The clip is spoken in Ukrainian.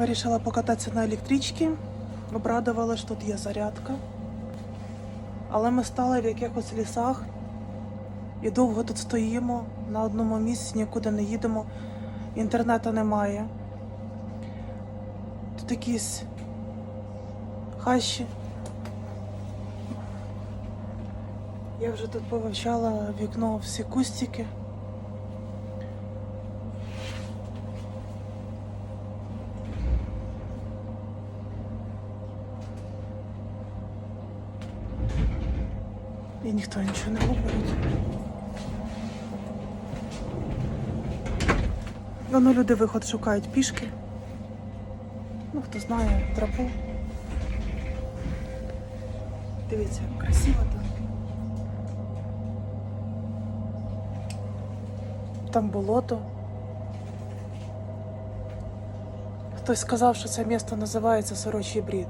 Вирішила покататися на електричці. Обрадувала, що тут є зарядка. Але ми стали в якихось лісах і довго тут стоїмо на одному місці, нікуди не їдемо. Інтернету немає. Тут якісь хащі. Я вже тут повивчала вікно всі кустики. І ніхто нічого не говорить. Воно люди виход шукають пішки. Ну, хто знає, тропу. Дивіться, красиво там. Там болото. Хтось сказав, що це місто називається Сорочий брід.